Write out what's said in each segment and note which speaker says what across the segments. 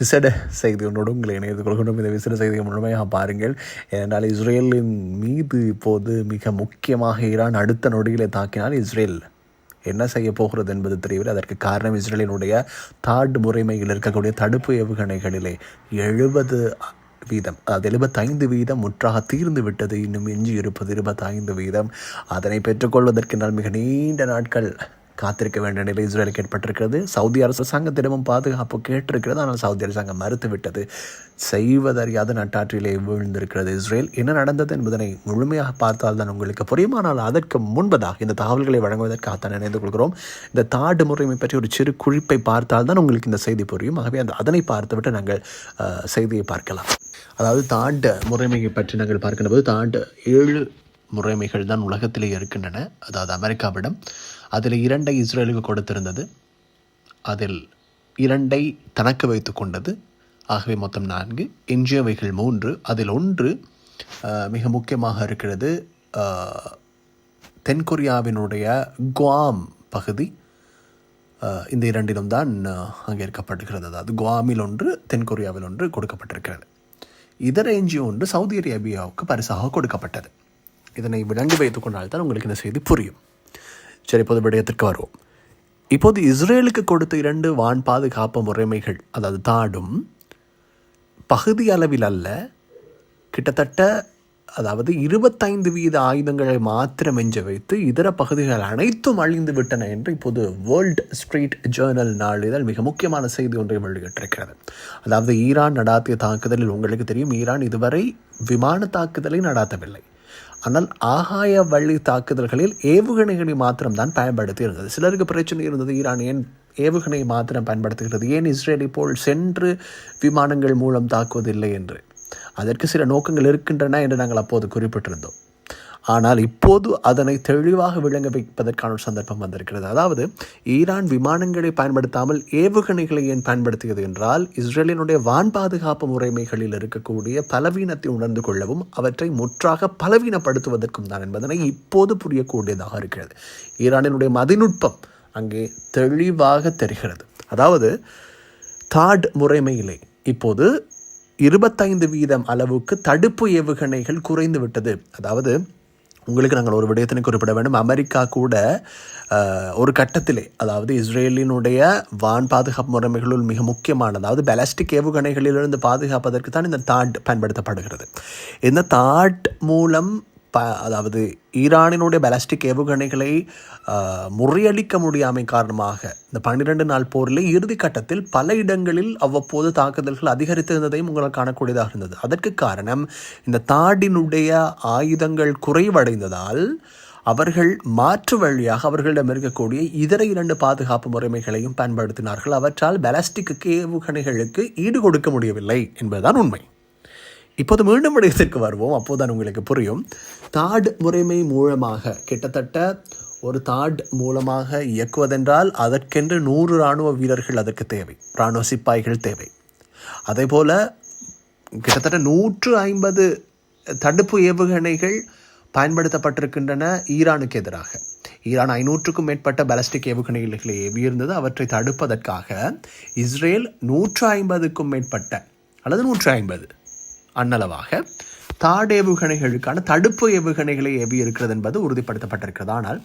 Speaker 1: விசேட செய்தி ஒன்றோடு உங்களை இணைந்து கொள்கின்றோம். இந்த விசேட செய்தியை முழுமையாக பாருங்கள். ஏனென்றால் இஸ்ரேலின் மீது இப்போது மிக முக்கியமாக ஈரான் அடுத்த நொடிகளை தாக்கினால் இஸ்ரேல் என்ன செய்ய போகிறது என்பது தெரியவில்லை. அதற்கு காரணம் இஸ்ரேலினுடைய தாட் முறைமையில் இருக்கக்கூடிய தடுப்பு ஏவுகணைகளிலே எழுபது வீதம் அது எழுபத்தைந்து வீதம் முற்றாக தீர்ந்து விட்டது. இன்னும் எஞ்சி இருப்பது இருபத்தைந்து வீதம். அதனை பெற்றுக்கொள்வதற்கு நான் மிக நீண்ட நாட்கள் காத்திருக்க வேண்டிய நிலை இஸ்ரேலுக்கு ஏற்பட்டிருக்கிறது சவுதி அரசாங்கத்திடமும் பாதுகாப்பு கேட்டிருக்கிறது. ஆனால் சவுதி அரசாங்கம் மறுத்துவிட்டது. செய்வதறியாத நட்டாற்றிலே விழுந்திருக்கிறது இஸ்ரேல். என்ன நடந்தது என்பதனை முழுமையாக பார்த்தால் தான் உங்களுக்கு புரியுமானால் அதற்கு முன்பதாக இந்த தகவல்களை வழங்குவதற்காக நினைந்து கொள்கிறோம். இந்த தாடு முறைமை பற்றி ஒரு சிறு குறிப்பை பார்த்தால் தான் உங்களுக்கு இந்த செய்தி புரியும். ஆகவே அந்த அதனை பார்த்துவிட்டு நாங்கள் செய்தியை பார்க்கலாம். அதாவது தாண்ட முறைமையை பற்றி நாங்கள் பார்க்கின்ற போது தாண்ட ஏழு முறைமைகள் தான் உலகத்திலே இருக்கின்றன. அதாவது அமெரிக்காவிடம். அதில் இரண்டை இஸ்ரேலுக்கு கொடுத்திருந்தது. அதில் இரண்டை தனக்கு வைத்து கொண்டது. ஆகவே மொத்தம் நான்கு. எஞ்சியவைகள் மூன்று. அதில் ஒன்று மிக முக்கியமாக இருக்கிறது. தென்கொரியாவினுடைய குவாம் பகுதி. இந்த இரண்டிலும் தான் அங்கே இருக்கப்படுகிறது அதாவது குவாமில் ஒன்று தென்கொரியாவில் ஒன்று கொடுக்கப்பட்டிருக்கிறது. இதர எஞ்சிய ஒன்று சவுதி அரேபியாவுக்கு பரிசாக கொடுக்கப்பட்டது. இதனை விளங்கி வைத்துக் கொண்டால் தான் உங்களுக்கு இந்த செய்தி புரியும். சரி இப்போது விடயத்திற்கு வருவோம். இப்போது இஸ்ரேலுக்கு கொடுத்த இரண்டு வான் பாதுகாப்பு முறைமைகள் அதாவது தாடும் பகுதி அளவில் அல்ல கிட்டத்தட்ட அதாவது இருபத்தைந்து வீத ஆயுதங்களை மாத்திரம் எஞ்ச வைத்து இதர பகுதிகள் அனைத்தும் அழிந்து விட்டன என்று இப்போது வேர்ல்ட் ஸ்ட்ரீட் ஜேர்னல் நாளிதழ் மிக முக்கியமான செய்தி ஒன்றை வெளியிட்டிருக்கிறது. அதாவது ஈரான் நடாத்திய தாக்குதலில் உங்களுக்கு தெரியும் ஈரான் இதுவரை விமான தாக்குதலை நடாத்தவில்லை. ஆனால் ஆகாய வழி தாக்குதல்களில் ஏவுகணைகளை மாத்திரம்தான் பயன்படுத்தி இருந்தது சிலருக்கு பிரச்சனை இருந்தது. ஈரான் ஏன் ஏவுகணை மாத்திரம் பயன்படுத்துகிறது? ஏன் இஸ்ரேலை போல் சென்று விமானங்கள் மூலம் தாக்குவதில்லை என்று? அதற்கு சில நோக்கங்கள் இருக்கின்றன என்று நாங்கள் அப்போது குறிப்பிட்டிருந்தோம். ஆனால் இப்போது அதனை தெளிவாக விளங்க வைப்பதற்கான ஒரு சந்தர்ப்பம் வந்திருக்கிறது. அதாவது ஈரான் விமானங்களை பயன்படுத்தாமல் ஏவுகணைகளை ஏன் பயன்படுத்தியது என்றால் இஸ்ரேலினுடைய வான் பாதுகாப்பு முறைமைகளில் இருக்கக்கூடிய பலவீனத்தை உணர்ந்து கொள்ளவும் அவற்றை முற்றாக பலவீனப்படுத்துவதற்கும் தான் என்பதனை இப்போது புரியக்கூடியதாக இருக்கிறது. ஈரானினுடைய மதிநுட்பம் அங்கே தெளிவாக தெரிகிறது. அதாவது தாட் முறைமையிலே இப்போது இருபத்தைந்து வீதம் அளவுக்கு தடுப்பு ஏவுகணைகள் குறைந்து விட்டது அதாவது உங்களுக்கு நாங்கள் ஒரு விடயத்தினை குறிப்பிட வேண்டும். அமெரிக்கா கூட ஒரு கட்டத்திலே அதாவது இஸ்ரேலினுடைய வான் பாதுகாப்பு முறைமைகளுள் மிக முக்கியமான அதாவது பெலாஸ்டிக் ஏவுகணைகளிலிருந்து பாதுகாப்பதற்கு தான் இந்த தாட் பயன்படுத்தப்படுகிறது. இந்த தாட் மூலம் ப அதாவது ஈரானினுடைய பலாஸ்டிக் ஏவுகணைகளை முறியடிக்க முடியாமை காரணமாக இந்த பன்னிரெண்டு நாள் போரில் இறுதி கட்டத்தில் பல இடங்களில் அவ்வப்போது தாக்குதல்கள் அதிகரித்திருந்ததையும் உங்களால் காணக்கூடியதாக இருந்தது. அதற்கு காரணம் இந்த தாடினுடைய ஆயுதங்கள் குறைவடைந்ததால் அவர்கள் மாற்று வழியாக அவர்களிடம் இருக்கக்கூடிய இதர இரண்டு பாதுகாப்பு முறைமைகளையும் பயன்படுத்தினார்கள். அவற்றால் பெலாஸ்டிக் ஏவுகணைகளுக்கு ஈடு கொடுக்க முடியவில்லை என்பதுதான் உண்மை. இப்போது மீண்டும் விடயத்திற்கு வருவோம். அப்போதான் உங்களுக்கு புரியும். தாட் முறைமை மூலமாக கிட்டத்தட்ட ஒரு தாட் மூலமாக இயக்குவதென்றால் அதற்கென்று நூறு இராணுவ வீரர்கள் அதற்கு தேவை. இராணுவ சிப்பாய்கள் தேவை. அதே போல் கிட்டத்தட்ட நூற்று ஐம்பது தடுப்பு ஏவுகணைகள் பயன்படுத்தப்பட்டிருக்கின்றன ஈரானுக்கு எதிராக. ஈரான் ஐநூற்றுக்கும் மேற்பட்ட பாலஸ்டிக் ஏவுகணைகளை ஏவியிருந்தது அவற்றை தடுப்பதற்காக இஸ்ரேல் நூற்று ஐம்பதுக்கும் மேற்பட்ட அல்லது நூற்று ஐம்பது அன்னளவாக தாட் ஏவுகணைகளுக்கான தடுப்பு ஏவுகணைகளை ஏவி இருக்கிறது என்பது உறுதிப்படுத்தப்பட்டிருக்கிறது. ஆனால்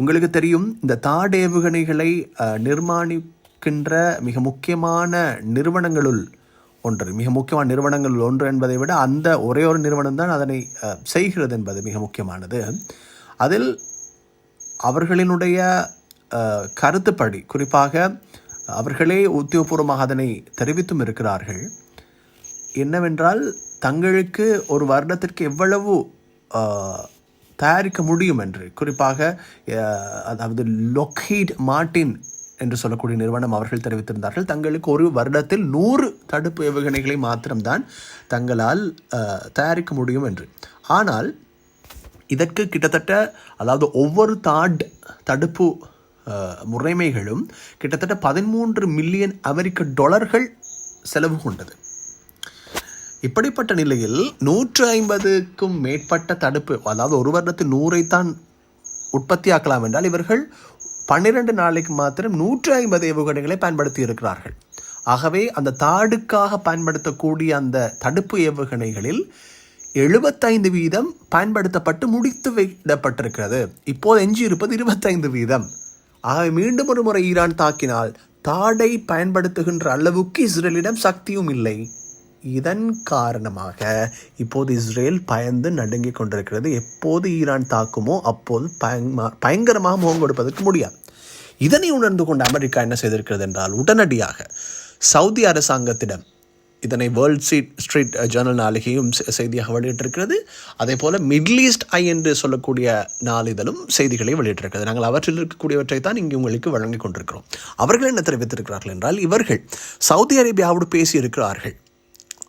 Speaker 1: உங்களுக்கு தெரியும் இந்த தாட் ஏவுகணைகளை நிர்மாணிக்கின்ற மிக முக்கியமான நிறுவனங்களுள் ஒன்று மிக முக்கியமான நிறுவனங்கள் ஒன்று என்பதை விட அந்த ஒரே ஒரு நிறுவனம் தான் அதனை செய்கிறது என்பது மிக முக்கியமானது. அதில் அவர்களினுடைய கருத்துப்படி குறிப்பாக அவர்களே உத்தியோகபூர்வமாக அதனை தெரிவித்தும் இருக்கிறார்கள். என்னவென்றால் தங்களுக்கு ஒரு வருடத்திற்கு எவ்வளவு தயாரிக்க முடியும் என்று. குறிப்பாக அதாவது லொக்ஹீட் மார்டின் என்று சொல்லக்கூடிய நிறுவனம் அவர்கள் தெரிவித்திருந்தார்கள். தங்களுக்கு ஒரு வருடத்தில் நூறு தடுப்பு ஏவுகணைகளை மாத்திரம்தான் தங்களால் தயாரிக்க முடியும் என்று. ஆனால் இதற்கு கிட்டத்தட்ட அதாவது ஒவ்வொரு தாட் தடுப்பு முறைமைகளும் கிட்டத்தட்ட பதிமூன்று மில்லியன் அமெரிக்க டாலர்கள் செலவு கொண்டது. இப்படிப்பட்ட நிலையில் நூற்று ஐம்பதுக்கும் மேற்பட்ட தடுப்பு அதாவது ஒரு வருடத்தில் நூறைத்தான் உற்பத்தியாக்கலாம் என்றால் இவர்கள் பன்னிரண்டு நாளைக்கு மாத்திரம் நூற்று ஐம்பது ஏவுகணைகளை பயன்படுத்தி இருக்கிறார்கள் ஆகவே அந்த தாடுக்காக பயன்படுத்தக்கூடிய அந்த தடுப்பு ஏவுகணைகளில் எழுபத்தைந்து வீதம் பயன்படுத்தப்பட்டு முடித்து விடப்பட்டிருக்கிறது இப்போது எஞ்சி இருப்பது இருபத்தைந்து வீதம். ஆகவே மீண்டும் ஒரு முறை ஈரான் தாக்கினால் தாடை பயன்படுத்துகின்ற அளவுக்கு இஸ்ரேலிடம் சக்தியும் இல்லை. இதன் காரணமாக இப்போது இஸ்ரேல் பயந்து நடுங்கிக் கொண்டிருக்கிறது. எப்போது ஈரான் தாக்குமோ அப்போது பயங்கமா- பயங்கரமாக முகம் கொடுப்பதற்கு முடியாது. இதனை உணர்ந்து கொண்ட அமெரிக்கா என்ன செய்திருக்கிறது என்றால் உடனடியாக சவுதி அரசாங்கத்திடம் இதனை வேர்ல்ட் சீட் ஸ்ட்ரீட் ஜேர்னல் நாளிகையும் செ- செய்தியாக வெளியிட்டிருக்கிறது. அதே போல் மிடில் ஈஸ்ட் ஐ என்று சொல்லக்கூடிய நாளிதழும் செய்திகளை வெளியிட்டிருக்கிறது. நாங்கள் அவற்றில் இருக்கக்கூடியவற்றை தான் இங்கே உங்களுக்கு வழங்கிக் கொண்டிருக்கிறோம். அவர்கள் என்ன தெரிவித்திருக்கிறார்கள் என்றால் இவர்கள் சவுதி அரேபியாவோடு பேசியிருக்கிறார்கள்.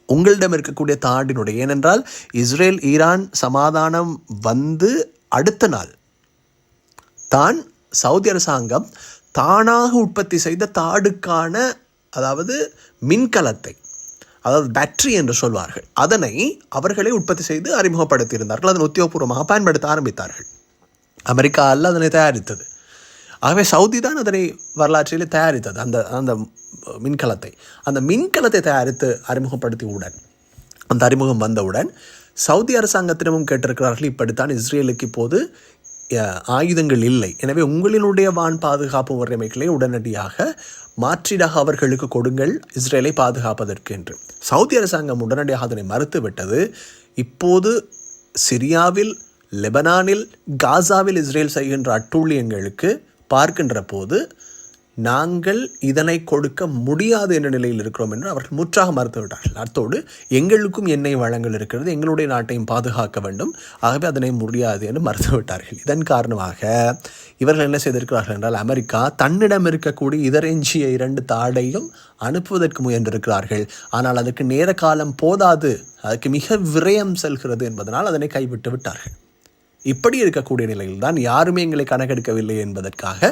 Speaker 1: உங்களிடம் இருக்கக்கூடிய தாடினுடைய ஏனென்றால் இஸ்ரேல் ஈரான் சமாதானம் வந்து அடுத்த நாள் தான் சவுதி அரசாங்கம் தானாக உற்பத்தி செய்த தாடுக்கான அதாவது மின்கலத்தை அதாவது பேட்டரி என்று சொல்வார்கள் அதனை அவர்களே உற்பத்தி செய்து அறிமுகப்படுத்தியிருந்தார்கள். அதன் உத்தியோகபூர்வமாக பயன்படுத்த ஆரம்பித்தார்கள். அமெரிக்கா அல்ல அதனை தயாரித்தது. ஆகவே சவுதி தான் அதனை வரலாற்றிலே தயாரித்தது. அந்த அந்த மின்கலத்தை. அந்த மின்கலத்தை தயாரித்து அறிமுகப்படுத்தியவுடன் அந்த அறிமுகம் வந்தவுடன் சவுதி அரசாங்கத்திடமும் கேட்டிருக்கிறார்கள் இப்படித்தான் இஸ்ரேலுக்கு இப்போது ஆயுதங்கள் இல்லை. எனவே உங்களினுடைய வான் பாதுகாப்பு முறைமைகளை உடனடியாக மாற்றீடாக அவர்களுக்கு கொடுங்கள் இஸ்ரேலை பாதுகாப்பதற்கு என்று சவுதி அரசாங்கம் உடனடியாக அதனை மறுத்துவிட்டது. இப்போது சிரியாவில் லெபனானில் காசாவில் இஸ்ரேல் செய்கின்ற அட்டூழியங்களுக்கு பார்க்கின்ற போது நாங்கள் இதனை கொடுக்க முடியாது என்ற நிலையில் இருக்கிறோம் என்று அவர்கள் முற்றாக மறுத்துவிட்டார்கள். அத்தோடு எங்களுக்கும் எண்ணெய் வளங்கள் இருக்கிறது எங்களுடைய நாட்டையும் பாதுகாக்க வேண்டும். ஆகவே அதனை முடியாது என்று மறுத்துவிட்டார்கள். இதன் காரணமாக இவர்கள் என்ன செய்திருக்கிறார்கள் என்றால் அமெரிக்கா தன்னிடம் இருக்கக்கூடிய இதரெஞ்சிய இரண்டு தாடையும் அனுப்புவதற்கு முயன்றிருக்கிறார்கள். ஆனால் அதற்கு நேர காலம் போதாது. அதற்கு மிக விரயம் செல்கிறது என்பதனால் அதனை கைவிட்டு விட்டார்கள். இப்படி இருக்கக்கூடிய நிலையில் தான் யாருமே எங்களை கணக்கெடுக்கவில்லை என்பதற்காக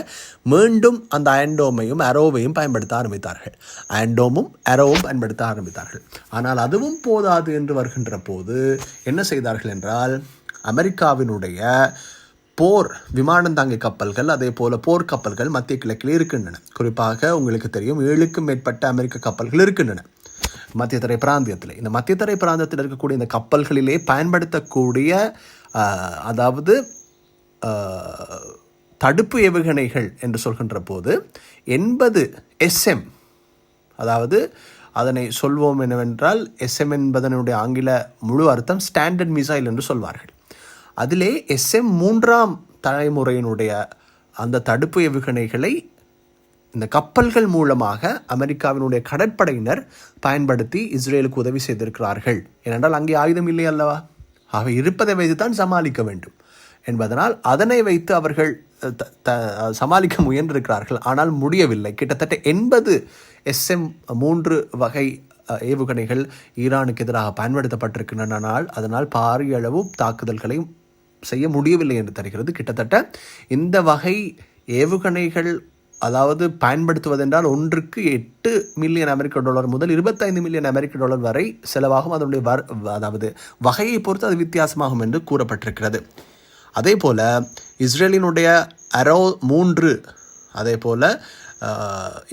Speaker 1: மீண்டும் அந்த ஆண்டோமையும் அரோவையும் பயன்படுத்த ஆரம்பித்தார்கள். ஆண்டோமும் அரோவும் பயன்படுத்த ஆரம்பித்தார்கள். ஆனால் அதுவும் போதாது என்று வருகின்ற போது என்ன செய்தார்கள் என்றால் அமெரிக்காவினுடைய போர் விமானந்தாங்கி கப்பல்கள் அதே போல் போர் கப்பல்கள் மத்திய கிழக்கில் இருக்கின்றன. குறிப்பாக உங்களுக்கு தெரியும் ஏழுக்கும் மேற்பட்ட அமெரிக்க கப்பல்கள் இருக்கின்றன. மத்தியதரை பிராந்தியத்தில் இந்த மத்தியதரை பிராந்தியத்தில் இருக்கக்கூடிய இந்த கப்பல்களிலே பயன்படுத்தக்கூடிய அதாவது தடுப்பு ஏவுகணைகள் என்று சொல்கின்ற போது எண்பது எஸ்எம் அதாவது அதனை சொல்வோம் என்னவென்றால் எஸ்எம் என்பதனுடைய ஆங்கில முழு அர்த்தம் ஸ்டாண்டர்ட் மிசைல் என்று சொல்வார்கள். அதிலே எஸ்எம் மூன்றாம் தலைமுறையினுடைய அந்த தடுப்பு ஏவுகணைகளை இந்த கப்பல்கள் மூலமாக அமெரிக்காவினுடைய கடற்படையினர் பயன்படுத்தி இஸ்ரேலுக்கு உதவி செய்திருக்கிறார்கள். ஏனென்றால் அங்கே ஆயுதம் இல்லை அல்லவா? அவை இருப்பதை வைத்து தான் சமாளிக்க வேண்டும். என்பதனால் அதனை வைத்து அவர்கள் த- த- சமாளிக்க முயன்றிருக்கிறார்கள். ஆனால் முடியவில்லை. கிட்டத்தட்ட எண்பது எஸ்எம் மூன்று வகை ஏவுகணைகள் ஈரானுக்கு எதிராக பயன்படுத்தப்பட்டிருக்கின்றனால் அதனால் பாரிய அளவு தாக்குதல்களை செய்ய முடியவில்லை என்று தருகிறது. கிட்டத்தட்ட இந்த வகை ஏவுகணைகள் அதாவது பயன்படுத்துவதென்றால் ஒன்றுக்கு எட்டு மில்லியன் அமெரிக்க டாலர் முதல் இருபத்தைந்து மில்லியன் அமெரிக்க டாலர் வரை செலவாகும். அதனுடைய வர் அதாவது வகையை பொறுத்து அது வித்தியாசமாகும் என்று கூறப்பட்டிருக்கிறது. அதே போல் இஸ்ரேலினுடைய அரோ மூன்று அதே போல்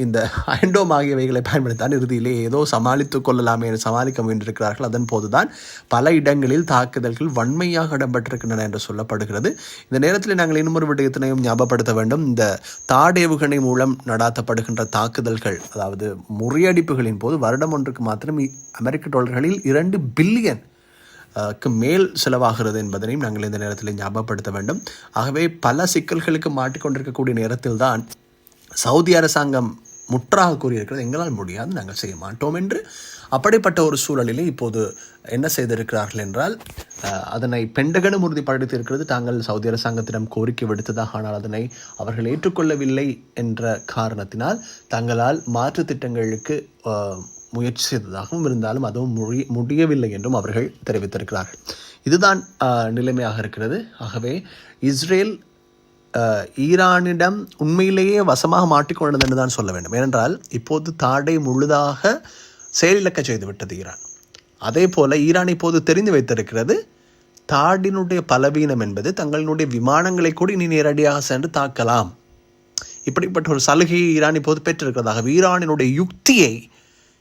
Speaker 1: இந்த ஐண்டோம் ஆகியவைகளை பயன்படுத்தான் இறுதியிலே ஏதோ சமாளித்துக் கொள்ளலாமே என்று சமாளிக்க முயன்றிருக்கிறார்கள். அதன் போதுதான் பல இடங்களில் தாக்குதல்கள் வன்மையாக இடம்பெற்றிருக்கின்றன என்று சொல்லப்படுகிறது. இந்த நேரத்தில் நாங்கள் இன்னும் விடயத்தினையும் ஞாபகப்படுத்த வேண்டும். இந்த தாடேவுகணை மூலம் நடாத்தப்படுகின்ற தாக்குதல்கள் அதாவது முறியடிப்புகளின் போது வருடம் ஒன்றுக்கு மாத்திரம் அமெரிக்க டாலர்களில் இரண்டு பில்லியன் க்கு மேல் செலவாகிறது என்பதனையும் நாங்கள் இந்த நேரத்தில் ஞாபகப்படுத்த வேண்டும். ஆகவே பல சிக்கல்களுக்கு மாட்டிக்கொண்டிருக்கக்கூடிய நேரத்தில் தான் சவுதி அரசாங்கம் முற்றாக கூறியிருக்கிறது எங்களால் முடியாது நாங்கள் செய்ய மாட்டோம் என்று. அப்படிப்பட்ட ஒரு சூழலிலே இப்போது என்ன செய்திருக்கிறார்கள் என்றால் அதனை பெண்டகனும் உறுதிப்படுத்தியிருக்கிறது. தாங்கள் சவுதி அரசாங்கத்திடம் கோரிக்கை விடுத்ததாக ஆனால் அதனை அவர்கள் ஏற்றுக்கொள்ளவில்லை என்ற காரணத்தினால் தங்களால் மாற்று திட்டங்களுக்கு முயற்சி செய்ததாகவும் இருந்தாலும் அதுவும் முடி முடியவில்லை என்றும் அவர்கள் தெரிவித்திருக்கிறார்கள். இதுதான் நிலைமையாக இருக்கிறது. ஆகவே இஸ்ரேல் ஈரானிடம் உண்மையிலேயே வசமாக மாட்டிக்கொண்டது என்று தான் சொல்ல வேண்டும். ஏனென்றால் இப்போது தாடை முழுதாக செயலிழக்க செய்துவிட்டது ஈரான். அதே போல ஈரான் இப்போது தெரிந்து வைத்திருக்கிறது தாடினுடைய பலவீனம் என்பது தங்களினுடைய விமானங்களை கூட இனி நேரடியாக சென்று தாக்கலாம். இப்படிப்பட்ட ஒரு சலுகையை ஈரான் இப்போது பெற்றிருக்கிறதாக ஈரானினுடைய யுக்தியை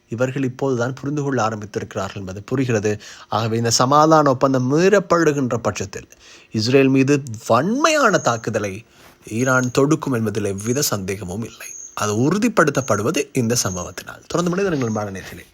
Speaker 1: இவர்கள் இப்போதுதான் புரிந்து கொள்ள ஆரம்பித்திருக்கிறார்கள் என்பது புரிகிறது. ஆகவே இந்த சமாதான ஒப்பந்தம் மீறப்படுகின்ற பட்சத்தில் இஸ்ரேல் மீது வன்மையான தாக்குதலை ஈரான் தொடுக்கும் என்பதில் எவ்வித சந்தேகமும் இல்லை. அது உறுதிப்படுத்தப்படுவது இந்த சம்பவத்தினால். தொடர்ந்து மனிதர்கள் மாணவர்களே